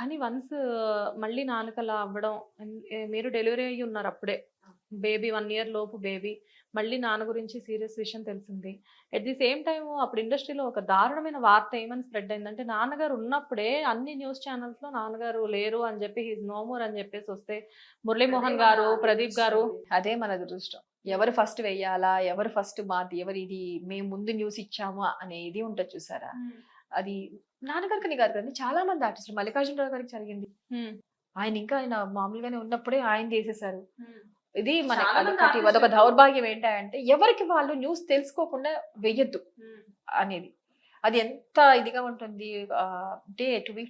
కానీ వన్స్ మళ్ళీ నాలుకలా అవ్వడం మీరు డెలివరీ అయ్యి ఉన్నారు అప్పుడే. బేబీ వన్ ఇయర్ లోపు బేబీ. మళ్ళీ నాన్న గురించి సీరియస్ విషయం తెలిసింది. అట్ ది సేమ్ టైం అప్పుడు ఇండస్ట్రీలో ఒక దారుణమైన వార్త ఏమని స్ప్రెడ్ అయిందంటే నాన్నగారు ఉన్నప్పుడే అన్ని న్యూస్ ఛానల్స్లో నాన్నగారు లేరు అని చెప్పి హీజ్ నో మోర్ అని చెప్పేసి వస్తే మురళీమోహన్ గారు ప్రదీప్ గారు. అదే మన దురదృష్టం. ఎవరు ఫస్ట్ వెయ్యాలా ఎవరు ఫస్ట్ మాది ఎవరు ఇది మేము ముందు న్యూస్ ఇచ్చాము అనేది ఉంటుంది చూసారా? అది నాన్నగారికి కాదు కానీ చాలా మంది ఆర్టిస్టులు. మల్లికార్జునరావు గారికి జరిగింది. ఆయన ఇంకా ఆయన మామూలుగానే ఉన్నప్పుడే ఆయన చేసేసారు. ఇది మన అదొకటి అదొక దౌర్భాగ్యం ఏంటంటే ఎవరికి వాళ్ళు న్యూస్ తెలుసుకోకుండా వెయ్యొద్దు అనేది. అది ఎంత ఇదిగా ఉంటుంది అంటే టు బి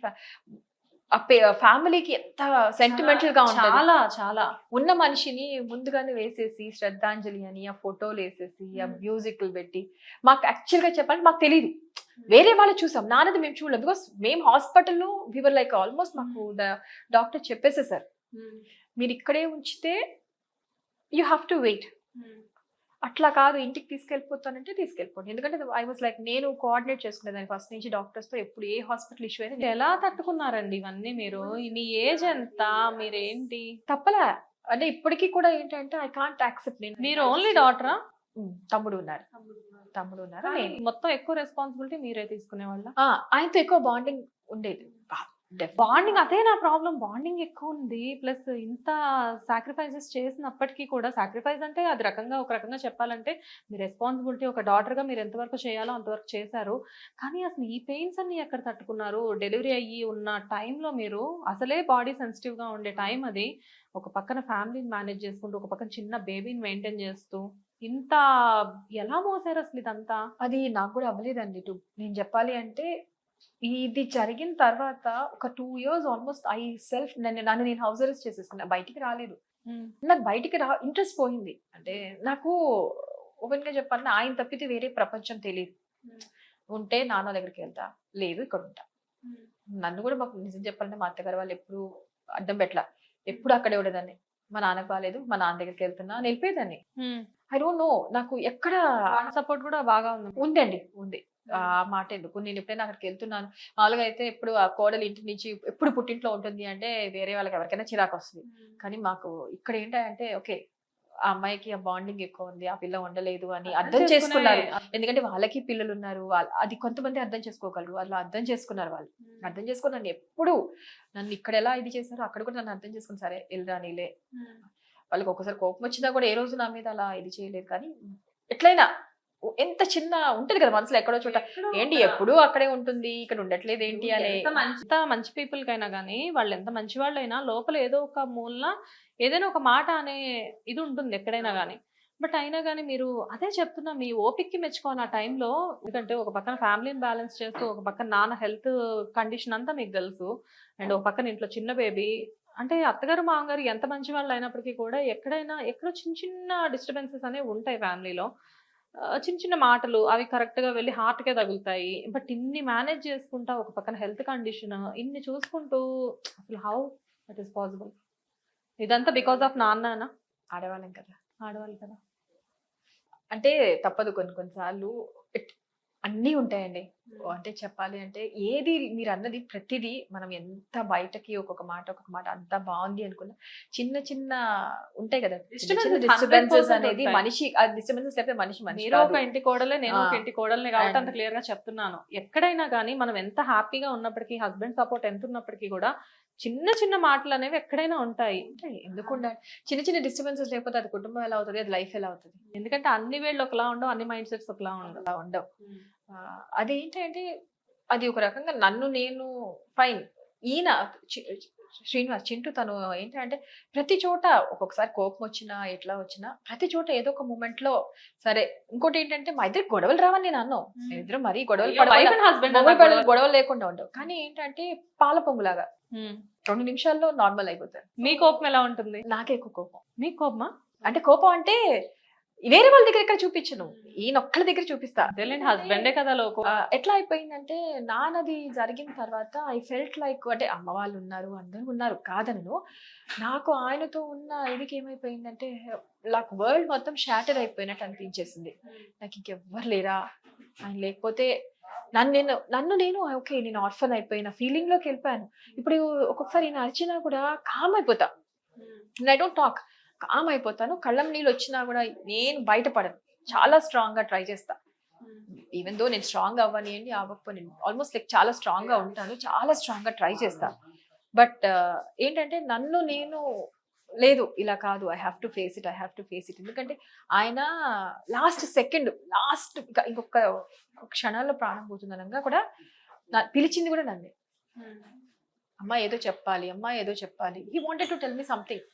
ఫ్యామిలీకి ఎంత సెంటిమెంటల్గా ఉంటుంది. చాలా చాలా. ఉన్న మనిషిని ముందుగానే వేసేసి శ్రద్ధాంజలి అని ఆ ఫోటోలు వేసేసి ఆ. మ్యూజిక్లు పెట్టి మాకు యాక్చువల్గా చెప్పాలంటే మాకు తెలియదు వేరే వాళ్ళు చూసాం. నాన్నది మేము చూడలేదు. బికాస్ మేము హాస్పిటల్లో వివర్ లైక్ ఆల్మోస్ట్ మాకు డాక్టర్ చెప్పేసేసారు. మీరు ఇక్కడే ఉంచితే యూ హ్యావ్ టు వెయిట్ అట్లా కాదు ఇంటికి తీసుకెళ్ళిపోతానంటే తీసుకెళ్ళిపోండి. ఎందుకంటే ఐ వాజ్ లైక్ నేను కోఆర్డినేట్ చేసుకునేదాన్ని ఫస్ట్ నుంచి డాక్టర్స్తో. ఎప్పుడు ఏ హాస్పిటల్ ఇష్యూ అయినా ఎలా తట్టుకున్నారండి ఇవన్నీ మీరు? మీ ఏజ్ ఎంత? మీరేంటి? తప్పలే. అంటే ఇప్పటికీ కూడా ఏంటంటే ఐ కాంట్ యాక్సెప్ట్ నేను. మీరు ఓన్లీ ఉమ్, తమ్ముడు ఉన్నారు. తమ్ముడు ఉన్నారు నేను మొత్తం ఎక్కువ రెస్పాన్సిబిలిటీ మీరే తీసుకునే వాళ్ళ ఆయనతో ఎక్కువ బాండింగ్ ఉండేది. బాండింగ్ అదే నా ప్రాబ్లం బాండింగ్ ఎక్కువ ఉంది. ప్లస్ ఇంత సాక్రిఫైసెస్ చేసినప్పటికీ కూడా సాక్రిఫైస్ అంటే అది రకంగా ఒక రకంగా చెప్పాలంటే మీ రెస్పాన్సిబిలిటీ ఒక daughter గా మీరు ఎంతవరకు చేయాలో అంతవరకు చేశారు. కానీ అసలు ఈ పెయిన్స్ అన్ని ఎక్కడ తట్టుకున్నారు? డెలివరీ అయ్యి ఉన్న టైంలో మీరు అసలే బాడీ గా ఉండే టైం అది ఒక పక్కన ఫ్యామిలీని మేనేజ్ చేసుకుంటూ ఒక పక్కన చిన్న బేబీని మెయింటైన్ చేస్తూ ఇంత ఎలా మోసారు అసలు ఇదంతా? అది నాకు కూడా అవ్వలేదండి టు నేను చెప్పాలి అంటే ఇది జరిగిన తర్వాత ఒక two years almost I self నన్ను నన్ను నేను హౌస్ అరెస్ట్ చేసేసుకున్నా బయటికి రాలేదు. నాకు బయటికి రా ఇంట్రెస్ట్ పోయింది. అంటే నాకు ఓపెన్గా చెప్పాలంటే ఆయన తప్పితే వేరే ప్రపంచం తెలియదు ఉంటే నాన్న దగ్గరికి వెళ్తా. లేదు ఇక్కడ ఉంటా. నన్ను కూడా మాకు నిజం చెప్పాలంటే మా అత్తగారు వాళ్ళు ఎప్పుడు అడ్డం పెట్టలా. ఎప్పుడు అక్కడే ఉండేదాన్ని. మా నాన్నకు బాగాలేదు మా నాన్న దగ్గరికి వెళ్తున్నా. వెళ్ళిపోయేదాన్ని. ఐ డోంట్ నో నాకు ఎక్కడ సపోర్ట్ కూడా బాగా ఉంది. ఉందండి ఉంది. ఆ మాట ఎందుకు నేను ఎప్పుడైనా అక్కడికి వెళ్తున్నాను. మామూలుగా అయితే ఎప్పుడు ఆ కోడలు ఇంటి నుంచి ఎప్పుడు పుట్టింట్లో ఉంటుంది అంటే వేరే వాళ్ళకి ఎవరికైనా చిరాకు వస్తుంది. కానీ మాకు ఇక్కడ ఏంటంటే ఓకే ఆ అమ్మాయికి ఆ బాండింగ్ ఎక్కువ ఉంది ఆ పిల్ల ఉండలేదు అని అర్థం చేసుకున్నారు. ఎందుకంటే వాళ్ళకి పిల్లలు ఉన్నారు వాళ్ళ- అది కొంతమంది అర్థం చేసుకోగలరు వాళ్ళు అర్థం చేసుకున్నారు వాళ్ళు. అర్థం చేసుకుని నన్ను ఎప్పుడు. నన్ను ఇక్కడ ఎలా ఇది చేశారో అక్కడ కూడా నన్ను అర్థం చేసుకుని సరే వెళ్ళరా నీలే. వాళ్ళకి ఒక్కసారి కోపం వచ్చినా కూడా ఏ రోజు నా మీద అలా ఇది చేయలేదు. కానీ ఎట్లయినా ఎంత చిన్న ఉంటది కదా మనసులో ఎక్కడో చోట. ఏంటి ఎప్పుడు అక్కడే ఉంటుంది ఇక్కడ ఉండట్లేదు ఏంటి అనే ఎంత మంచి ఎంత మంచి పీపుల్ కైనా కానీ వాళ్ళు ఎంత మంచి వాళ్ళైనా లోపల ఏదో ఒక మూలన ఏదైనా ఒక మాట అనే ఇది ఉంటుంది ఎక్కడైనా కానీ బట్ అయినా కానీ మీరు అదే చెప్తున్నా మీ ఓపిక్కి మెచ్చుకోవాలి ఆ టైంలో ఎందుకంటే ఒక పక్కన ఫ్యామిలీని బ్యాలెన్స్ చేస్తూ ఒక పక్కన నాన్న హెల్త్ కండిషన్ అంతా మీకు తెలుసు. అండ్ ఒక పక్కన ఇంట్లో చిన్న బేబీ అంటే అత్తగారు మామగారు ఎంత మంచి వాళ్ళు అయినప్పటికీ కూడా ఎక్కడైనా ఎక్కడో చిన్న చిన్న డిస్టర్బెన్సెస్ అనేవి ఉంటాయి ఫ్యామిలీలో. చిన్న చిన్న మాటలు అవి కరెక్ట్గా వెళ్ళి హార్ట్ కే తగులుతాయి. బట్ ఇన్ని మేనేజ్ చేసుకుంటా ఒక పక్కన హెల్త్ కండిషన్ ఇన్ని చూసుకుంటూ అసలు హౌ దట్ ఈస్ పాసిబుల్ ఇదంతా బికాస్ ఆఫ్ నాన్ననా? ఆడవాళ్ళం కదా. ఆడవాళ్ళు కదా. అంటే తప్పదు కొన్ని కొన్నిసార్లు అన్నీ ఉంటాయండి అంటే చెప్పాలి అంటే ఏది మీరు అన్నది ప్రతిదీ మనం ఎంత బయటకి ఒక్కొక్క మాట ఒక్కొక్క మాట అంత బాగుంది అనుకున్నా చిన్న చిన్న ఉంటాయి కదా డిస్టర్బెన్సెస్ 100% అనేది. మనిషి ఆ డిస్టర్బెన్సెస్ లేకపోతే మనిషి మనిషి మీరు ఒక. ఇంటి కోడలే నేను ఒక. ఇంటి కోడల్ని కాబట్టి అంత క్లియర్గా చెప్తున్నాను ఎక్కడైనా కానీ మనం ఎంత హ్యాపీగా ఉన్నప్పటికీ హస్బెండ్ సపోర్ట్ ఎంత ఉన్నప్పటికీ కూడా చిన్న చిన్న మాటలు అనేవి ఎక్కడైనా ఉంటాయి. ఎందుకు ఉండాలి చిన్న చిన్న డిస్టర్బెన్సెస్ లేకపోతే అది కుటుంబం ఎలా అవుతుంది అది లైఫ్ ఎలా అవుతుంది? ఎందుకంటే అన్ని వేళ్ళు ఒకలా ఉండవు అన్ని మైండ్ సెట్స్ ఒకలా ఉండవు. అలా ఉండవు. అదేంటంటే అది ఒక రకంగా నన్ను నేను ఫైన్ ఈయన శ్రీనివాస్ చింటూ తను ఏంటంటే ప్రతి చోట ఒక్కొక్కసారి కోపం వచ్చినా ఎట్లా వచ్చినా ప్రతి చోట ఏదో ఒక మూమెంట్లో సరే ఇంకోటి ఏంటంటే మా ఇద్దరు గొడవలు రావని నేను Hmm. ఇద్దరు మరీ గొడవలు గొడవలు లేకుండా ఉండవు. కానీ ఏంటంటే పాల పొంగులాగా రెండు నిమిషాల్లో నార్మల్ అయిపోతారు. మీ కోపం ఎలా ఉంటుంది? నాకే ఎక్కువ కోపం. మీ కోపమా? అంటే కోపం అంటే వేరే వాళ్ళ దగ్గర ఎక్కడ చూపించను? ఈయన ఒక్కళ్ళ దగ్గర చూపిస్తా. అదేలేండి హస్బెండే కదా లోకం. ఎట్లా అయిపోయిందంటే నాన్నది జరిగిన తర్వాత ఐ ఫెల్ట్ లైక్ అంటే అమ్మ వాళ్ళు ఉన్నారు అందరూ ఉన్నారు కాదనను. నాకు ఆయనతో ఉన్న ఇదికి ఏమైపోయిందంటే నాకు వరల్డ్ మొత్తం షాటర్ అయిపోయినట్టు అనిపించేసింది. నాకు ఇంకెవ్వరు లేరా? ఆయన లేకపోతే నన్ను నేను నన్ను నేను ఓకే నేను ఆర్ఫన్ అయిపోయిన ఫీలింగ్లోకి వెళ్ళిపోయాను. ఇప్పుడు ఒక్కొక్కసారి నేను అరిచినా కూడా కామ్ అయిపోతా. ఐ డోంట్ టాక్ కామ్ అయిపోతాను కళ్ళం నీళ్ళు వచ్చినా కూడా నేను బయటపడను. చాలా స్ట్రాంగ్గా ట్రై చేస్తా. ఈవెన్ దో నేను స్ట్రాంగ్ అవ్వనియండి అవ్వకపోయి ఆల్మోస్ట్ లైక్ చాలా స్ట్రాంగ్గా ఉంటాను చాలా స్ట్రాంగ్గా ట్రై చేస్తా. బట్ ఏంటంటే నన్ను నేను లేదు ఇలా కాదు I have to face it I have to face it ఎందుకంటే ఆయన లాస్ట్ సెకండ్ లాస్ట్ ఇంకొక క్షణాల్లో ప్రాణం పోతుందనగా కూడా నా పిలిచింది కూడా నన్నే. అమ్మ ఏదో చెప్పాలి అమ్మ ఏదో చెప్పాలి. He wanted to tell me something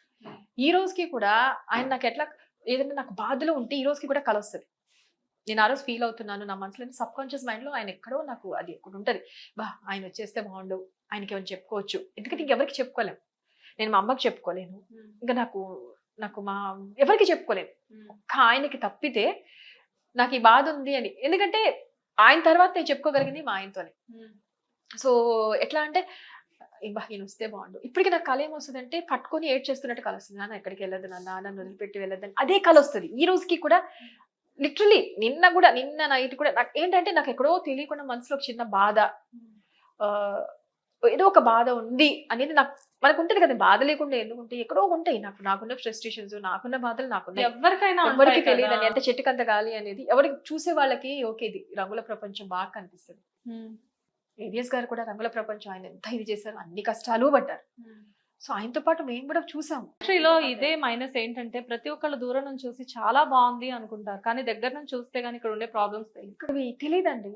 ఈ రోజుకి కూడా ఆయన నాకు ఎట్లా ఏదైనా నాకు బాధలో ఉంటే ఈ రోజుకి కూడా కలొస్తుంది. నేను ఆ రోజు ఫీల్ అవుతున్నాను నా మనసులో సబ్ కాన్షియస్ మైండ్లో ఆయన ఎక్కడో నాకు అది ఒకటి ఉంటది. బా ఆయన వచ్చేస్తే బాగుండు ఆయనకి ఏమైనా చెప్పుకోవచ్చు. ఎందుకంటే ఇంకెవరికి చెప్పుకోలేము నేను మా అమ్మకి చెప్పుకోలేను. ఇంకా నాకు నాకు మా ఎవరికి చెప్పుకోలేను ఒక్క ఆయనకి తప్పితే నాకు ఈ బాధ ఉంది అని. ఎందుకంటే ఆయన తర్వాత నేను చెప్పుకోగలిగింది మా ఆయనతోనే. సో ఎట్లా అంటే "ఇబ్బా, ఈయన వస్తే బాగుండు. ఇప్పటికి నాకు కళ ఏమొస్తుంది అంటే పట్టుకొని ఏడ్ చేస్తున్నట్టు కళ వస్తుంది. నాన్న ఎక్కడికి వెళ్ళదు నాన్న నన్ను వదిలిపెట్టి వెళ్ళొద్దని అదే కళ వస్తుంది. ఈ రోజుకి కూడా లిటరలీ నిన్న కూడా నిన్న నైట్ కూడా నాకు ఏంటంటే నాకు ఎక్కడో తెలియకుండా మనసులో ఒక చిన్న బాధ. ఆ, ఏదో ఒక బాధ ఉంది అనేది నాకు మనకు ఉంటుంది కదా బాధ లేకుండా ఎందుకు ఉంటాయి ఎక్కడో ఉంటాయి. నాకు నాకున్న ఫ్రస్ట్రేషన్స్ నాకున్న బాధలు నాకున్నాయి ఎవరికైనా ఎవరికి తెలియదు. ఎంత చెట్టుకంత గాలి అనేది ఎవరికి చూసే వాళ్ళకి ఓకే ఇది రంగుల ప్రపంచం బాగా కనిపిస్తుంది. ఏవిఎస్ గారు కూడా రంగుల ప్రపంచం ఆయన ఎంత ఇది చేశారు అన్ని కష్టాలు పడ్డారు. సో ఆయనతో పాటు మేము కూడా చూసాము. ఇండస్ట్రీలో ఇదే మైనస్ ఏంటంటే ప్రతి ఒక్కళ్ళు దూరం నుంచి చూసి చాలా బాగుంది అనుకుంటారు. కానీ దగ్గర నుంచి చూస్తే కానీ ఇక్కడ ఉండే ప్రాబ్లమ్స్ ఇక్కడ తెలియదండి.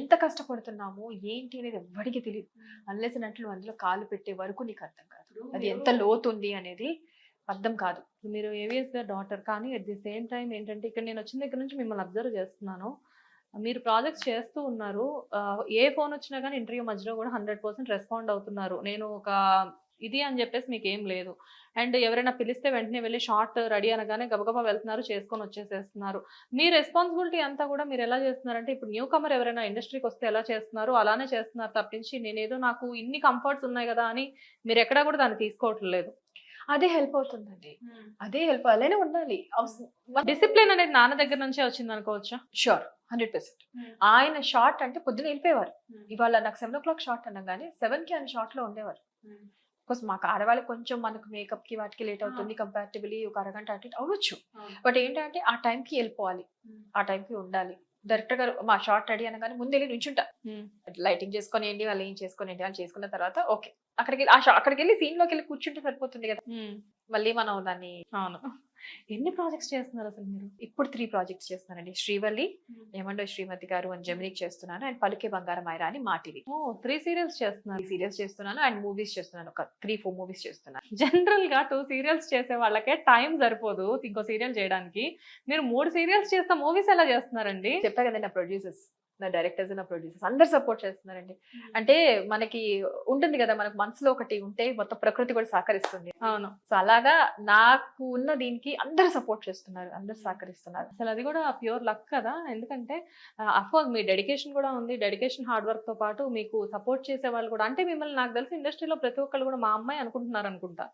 ఎంత కష్టపడుతున్నాము ఏంటి అనేది ఎవ్వడికి తెలియదు. అన్లెస్ నట్లు అందులో కాలు పెట్టే వరకు నీకు అర్థం కాదు. అది ఎంత లోతు ఉంది అనేది అర్థం కాదు. మీరు ఏవిఎస్ గారు డాటర్ కానీ అట్ ది సేమ్ టైం ఏంటంటే ఇక్కడ నేను వచ్చిన దగ్గర నుంచి మిమ్మల్ని అబ్జర్వ్ చేస్తున్నాను. మీరు ప్రాజెక్ట్స్ చేస్తూ ఉన్నారు ఏ ఫోన్ వచ్చినా కానీ ఇంటర్వ్యూ మధ్యలో కూడా హండ్రెడ్ పర్సెంట్ రెస్పాండ్ అవుతున్నారు. నేను ఒక ఇది అని చెప్పేసి మీకు ఏం లేదు. అండ్ ఎవరైనా పిలిస్తే వెంటనే వెళ్ళి షార్ట్ రెడీ అనగానే గబగబా వెళ్తున్నారు చేసుకొని వచ్చేసేస్తున్నారు. మీ రెస్పాన్సిబిలిటీ అంతా కూడా మీరు ఎలా చేస్తున్నారంటే ఇప్పుడు న్యూ కమర్ ఎవరైనా ఇండస్ట్రీకి వస్తే ఎలా చేస్తున్నారు? అలానే చేస్తున్నారు తప్పించి నేనేదో నాకు ఇన్ని కంఫర్ట్స్ ఉన్నాయి కదా అని మీరు ఎక్కడా కూడా దాన్ని తీసుకోవట్లేదు. అదే హెల్ప్ అవుతుందండి. అదే హెల్ప్ అలానే ఉండాలి. డిసిప్లిన్ అనేది నాన్న దగ్గర నుంచే వచ్చింది అనుకోవచ్చా? షూర్ హండ్రెడ్ పర్సెంట్ ఆయన షార్ట్ అంటే పొద్దున వెళ్ళిపోయేవారు. ఇవాళ నాకు సెవెన్ ఓ క్లాక్ షార్ట్ అనగానే సెవెన్కి ఆయన షార్ట్లో ఉండేవారు. బికాస్ మాకు ఆడవాళ్ళకి కొంచెం మనకు మేకప్కి వాటికి లేట్ అవుతుంది కంపారిటివ్లీ ఒక అరగంట అటు అవ్వచ్చు. బట్ ఏంటంటే ఆ టైంకి వెళ్ళిపోవాలి. ఆ టైంకి ఉండాలి. డైరెక్టర్ గారు మా షార్ట్ రెడీ అనగానే ముందు వెళ్ళి నుంచుంటా. లైటింగ్ చేసుకొనియండి వాళ్ళు ఏం చేసుకొనియండి వాళ్ళు చేసుకున్న తర్వాత ఓకే అక్కడికి అక్కడికి వెళ్ళి సీన్లోకి వెళ్ళి కూర్చుంటే సరిపోతుంది కదా. మళ్ళీ మనం దాన్ని అవును. ఎన్ని ప్రాజెక్ట్స్ చేస్తున్నారు అసలు మీరు? ఇప్పుడు త్రీ ప్రాజెక్ట్స్ చేస్తున్నానండి. శ్రీవల్లి ఏమండో శ్రీమతి గారు అని జమినికి చేస్తున్నాను అండ్ పలుకే బంగారం ఐరా అని మా టీవీ ఓ త్రీ సీరియల్స్ చేస్తున్నారు. సీరియల్స్ చేస్తున్నాను అండ్ మూవీస్ చేస్తున్నాను. ఒక త్రీ ఫోర్ మూవీస్ చేస్తున్నాను జనరల్గా టూ సీరియల్స్ చేసే వాళ్ళకే టైం సరిపోదు ఇంకో సీరియల్ చేయడానికి. మీరు మూడు సీరియల్స్ చేస్తే మూవీస్ ఎలా చేస్తున్నారండి? చెప్పా కదండి ప్రొడ్యూసర్స్. నా డైరెక్టర్స్ నా ప్రొడ్యూసర్స్ అందరు సపోర్ట్ చేస్తున్నారండి. అంటే మనకి ఉంటుంది కదా మనకు మనసులో ఒకటి ఉంటే మొత్తం ప్రకృతి కూడా సహకరిస్తుంది. అవును. సో అలాగా నాకు ఉన్న దీనికి అందరు సపోర్ట్ చేస్తున్నారు అందరు సహకరిస్తున్నారు. అసలు అది కూడా ప్యూర్ లక్ కదా ఎందుకంటే అఫ్కోర్స్ మీ డెడికేషన్ కూడా ఉంది. డెడికేషన్ హార్డ్ వర్క్తో పాటు మీకు సపోర్ట్ చేసే వాళ్ళు కూడా అంటే మిమ్మల్ని నాకు తెలిసి ఇండస్ట్రీలో ప్రతి ఒక్కళ్ళు కూడా మా అమ్మాయి అనుకుంటున్నారు అనుకుంటా.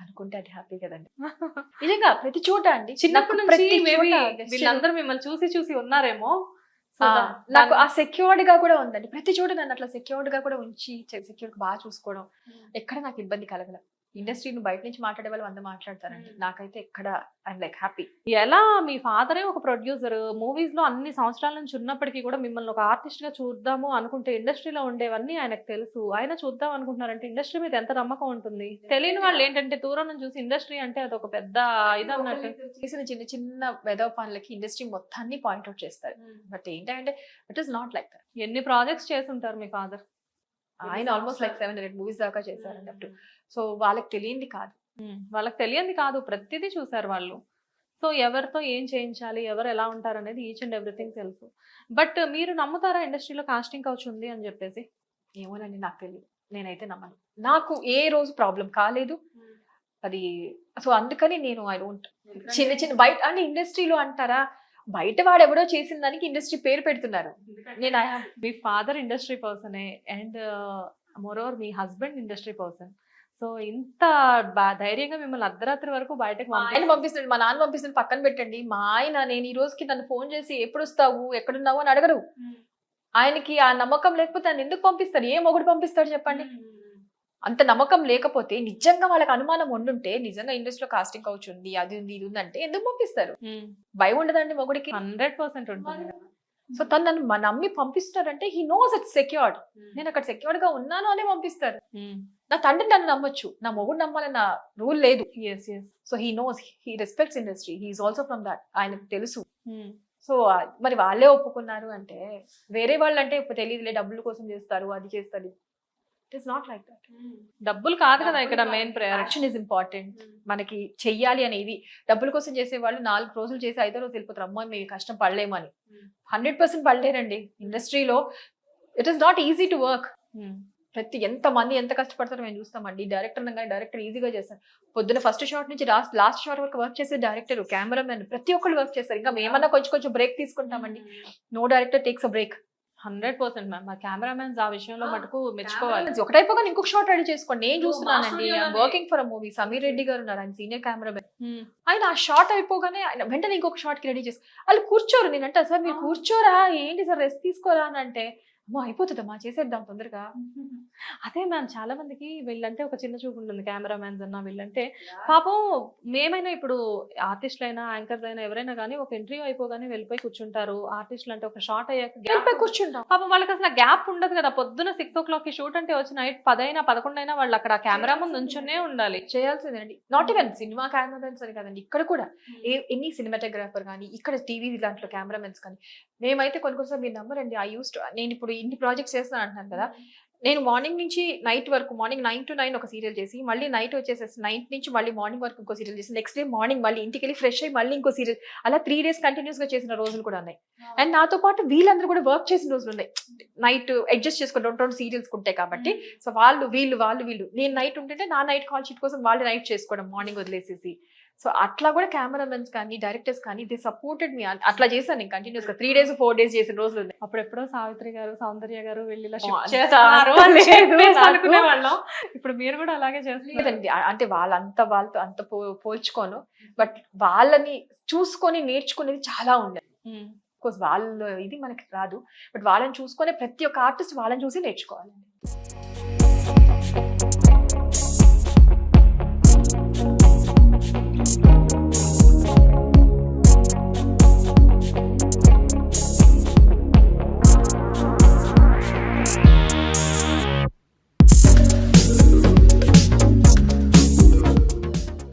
అనుకుంటే అది హ్యాపీ కదండి. నిజంగా ప్రతి చోట అండి. చిన్నప్పటి నుంచి వీళ్ళందరూ మిమ్మల్ని చూసి చూసి ఉన్నారేమో. నాకు ఆ సెక్యూర్డ్గా కూడా ఉందండి. ప్రతి చోట నన్ను అట్లా సెక్యూర్డ్గా కూడా ఉంచి సెక్యూర్ బాగా చూసుకోవడం ఎక్కడ నాకు ఇబ్బంది కలగల ఇండస్ట్రీని బయట నుంచి మాట్లాడే వాళ్ళు వంద మాట్లాడతారండి. నాకైతే ఎక్కడ ఐఎమ్ లైక్ హ్యాపీ. ఎలా మీ ఫాదరే ఒక ప్రొడ్యూసర్ మూవీస్లో అన్ని సంవత్సరాల నుంచి ఉన్నప్పటికీ కూడా మిమ్మల్ని ఒక ఆర్టిస్ట్గా చూద్దాము అనుకుంటే ఇండస్ట్రీలో ఉండేవన్నీ ఆయనకు తెలుసు. ఆయన చూద్దాం అనుకుంటున్నారంటే ఇండస్ట్రీ మీద ఎంత నమ్మకం ఉంటుంది? తెలియని వాళ్ళు ఏంటంటే దూరం నుంచి చూసి ఇండస్ట్రీ అంటే అదొక పెద్ద ఇది అన్నట్టు. చేసిన చిన్న చిన్న వెదవ పనులకి ఇండస్ట్రీ మొత్తాన్ని పాయింట్అవుట్ చేస్తారు. బట్ ఏంటంటే it is not like that. ఎన్ని ప్రాజెక్ట్స్ చేసి ఉంటారు మీ ఫాదర్? ఆయన almost like seven hundred movies దాకా చేశారండి అప్ సో వాళ్ళకి తెలియంది కాదు. వాళ్ళకి తెలియంది కాదు. ప్రతిదీ చూసారు వాళ్ళు. సో ఎవరితో ఏం చేయించాలి? ఎవరు ఎలా ఉంటారు అనేది ఈచ్ అండ్ ఎవ్రీథింగ్ తెలుసు. బట్ మీరు నమ్ముతారా ఇండస్ట్రీలో కాస్టింగ్ కౌచ్ ఉంది అని చెప్పేసి? ఏమోనండి నాకు తెలియదు నేనైతే నమ్మను. నాకు ఏ రోజు ప్రాబ్లం కాలేదు. అది సో అందుకని నేను ఐ డోంట్ చిన్న చిన్న బయట అంటే ఇండస్ట్రీలో అంటారా? బయట వాడు ఎవడో చేసిన దానికి ఇండస్ట్రీ పేరు పెడుతున్నారు. నేను ఐ మీ ఫాదర్ ఇండస్ట్రీ పర్సనే అండ్ మోరోవర్ మీ హస్బెండ్ ఇండస్ట్రీ పర్సన్. సో ఇంత ధైర్యంగా మిమ్మల్ని అర్ధరాత్రి వరకు బయటకు మా ఆయన పంపిస్తున్నాడు మా నాన్న పంపిస్తున్నాడు పక్కన పెట్టండి. మా ఆయన నేను ఈ రోజుకి నన్ను ఫోన్ చేసి ఎప్పుడు వస్తావు ఎక్కడున్నావు? అని అడగరు. ఆయనకి ఆ నమ్మకం లేకపోతే ఆయన ఎందుకు పంపిస్తాడు ఏ మొగుడు పంపిస్తాడు చెప్పండి. అంత నమ్మకం లేకపోతే నిజంగా వాళ్ళకి అనుమానం ఉండుంటే నిజంగా ఇండస్ట్రీలో కాస్టింగ్ కౌచ్ ఉంది అది ఉంది ఇది ఉంది అంటే ఎందుకు పంపిస్తారు? భయం ఉండదండి మొగుడికి. హండ్రెడ్ పర్సెంట్ ఉంటుంది. సో తను నన్ను మ- నమ్మి పంపిస్తారంటే హీ నోస్ ఇట్స్ సెక్యూర్డ్. నేను అక్కడ సెక్యూర్డ్గా ఉన్నాను అని పంపిస్తారు. నా తండ్రి నన్ను నమ్మొచ్చు. నా మొగుడు నమ్మాలన్న రూల్ లేదు. Yes, yes. So he knows he respects industry. He is also from that. ఆయనకు తెలుసు. సో మరి వాళ్ళే ఒప్పుకున్నారు అంటే వేరే వాళ్ళు అంటే తెలియదులే డబ్బుల కోసం చేస్తారు అది చేస్తారు. It is not like that. డబ్బులు కాదు కదా ఇక్కడ మెయిన్ యాక్షన్ ఇస్ ఇంపార్టెంట్ మనకి చెయ్యాలి అనేది. డబ్బుల కోసం చేసే వాళ్ళు నాలుగు రోజులు చేసి ఐదో రోజు వెళ్ళిపోతారు. అమ్మాయి మేము కష్టం పడలేమని. Hmm. హండ్రెడ్ పర్సెంట్ పడలేరండి. ఇండస్ట్రీలో it is not easy to work ప్రతి ఎంత మంది ఎంత కష్టపడతారో మేము చూస్తామండి. డైరెక్టర్ కానీ డైరెక్టర్ ఈజీగా చేస్తారు. పొద్దున ఫస్ట్ షాట్ నుంచి లాస్ట్ లాస్ట్ షాట్ వరకు వర్క్ చేసే డైరెక్టర్ కెమెరామెన్ ప్రతి ఒక్కళ్ళు వర్క్ చేస్తారు. ఇంకా మేమన్నా కొంచెం కొంచెం బ్రేక్ తీసుకుంటామండి. No director takes a break hundred percent ma'am. మా కెమెరామెన్స్ ఆ విషయంలో మటుకు మెచ్చుకోవాలి. ఒకటైపోగా ఇంకొక షాట్ రెడీ చేసుకోండి. నేను చూస్తున్నానండి. Working for a movie Sameer Reddy garu ఉన్నారు. ఆయన సీనియర్ కెమెరామెన్. ఆయన ఆ షార్ట్ అయిపోగానే ఆయన వెంటనే ఇంకొక షార్ట్కి రెడీ చేసి వాళ్ళు కూర్చోరు. నేను అంటే సార్ మీరు. కూర్చోరా? ఏంటి సార్? రెస్ట్ తీసుకోరా? అని అంటే అమ్మో! అయిపోతుందమ్మా చేసేద్దాం తొందరగా. అదే మ్యామ్ చాలా మందికి వీళ్ళంటే ఒక చిన్న చూపు ఉంటుంది కెమెరామ్యాన్స్ అన్న వీళ్ళంటే. పాపం మేమైనా ఇప్పుడు ఆర్టిస్టులు అయినా యాంకర్స్ అయినా ఎవరైనా కానీ ఒక ఇంటర్వ్యూ అయిపోగానే వెళ్ళిపోయి కూర్చుంటారు. ఆర్టిస్టులు అంటే ఒక షార్ట్ అయ్యాక వెళ్ళిపోయి gap కూర్చుంటాం. పాపం వాళ్ళకి అసలు గ్యాప్ ఉండదు కదా. పొద్దున సిక్స్ ఓ క్లాక్కి షూట్ అంటే వచ్చి నైట్ పదైనా పదకొండైనా వాళ్ళు అక్కడ కెమెరా ముందు ఉంచునే ఉండాలి. చేయాల్సిందేనండి నాట్ ఈవెన్ సినిమా కెమెరామెన్స్ అని కదండి. ఇక్కడ కూడా ఏ ఎన్ని సినిమాటోగ్రాఫర్ కానీ ఇక్కడ టీవీ దాంట్లో కెమెరామెన్స్ కానీ మేమైతే కొన్ని కొన్నిసార్లు మీరు నమ్మరండి. ఐ యూస్ నేను ఇప్పుడు ఇన్ని ప్రాజెక్ట్స్ చేస్తాను అంటున్నాను కదా. నేను మార్నింగ్ నుంచి నైట్ వరకు మార్నింగ్ నైన్ టు నైన్ ఒక సీరియల్ చేసి మళ్ళీ నైట్ వచ్చేసేసి నైట్ నుంచి మళ్ళీ మార్నింగ్ వరకు ఇంకో సీరియల్ చేసి నెక్స్ట్ డే మార్నింగ్ మళ్ళీ ఇంటికి వెళ్ళి ఫ్రెష్ అయ్యి మళ్ళీ ఇంకో సీరియల్ అలా త్రీ డేస్ కంటిన్యూస్గా చేసిన రోజులు కూడా ఉన్నాయి. అండ్ నాతో పాటు వీళ్ళందరూ కూడా వర్క్ చేసిన రోజులు ఉన్నాయి. నైట్ అడ్జస్ట్ చేసుకుని రెండు రెండు సీరియల్స్ ఉంటాయి కాబట్టి. సో వాళ్ళు వీళ్ళు వాళ్ళు వీళ్ళు. నేను నైట్ ఉంటుంటే నా నైట్ కాల్ షీట్ కోసం వాళ్ళు నైట్ చేసుకోవడం మార్నింగ్ వదిలేసేసి. సో అట్లా కూడా కెమెరామెన్స్ కానీ డైరెక్టర్స్ కానీ దే సపోర్టెడ్ మీ. అట్లా చేశాను నేను కంటిన్యూస్గా. త్రీ డేస్ ఫోర్ డేస్ చేసిన రోజులు ఉన్నాయి. అప్పుడెప్పుడో సావిత్రి గారు సౌందర్య గారు వెళ్ళి వాళ్ళం. ఇప్పుడు మీరు కూడా అలాగే చేస్తున్నారు. ఆ- అంటే వాళ్ళంత వాళ్ళతో అంత పోల్చుకోను. బట్ వాళ్ళని చూసుకొని నేర్చుకునేది చాలా ఉండదు. కోర్స్ వాళ్ళ ఇది మనకి రాదు. బట్ వాళ్ళని చూసుకొని ప్రతి ఒక్క ఆర్టిస్ట్ వాళ్ళని చూసి నేర్చుకోవాలండి.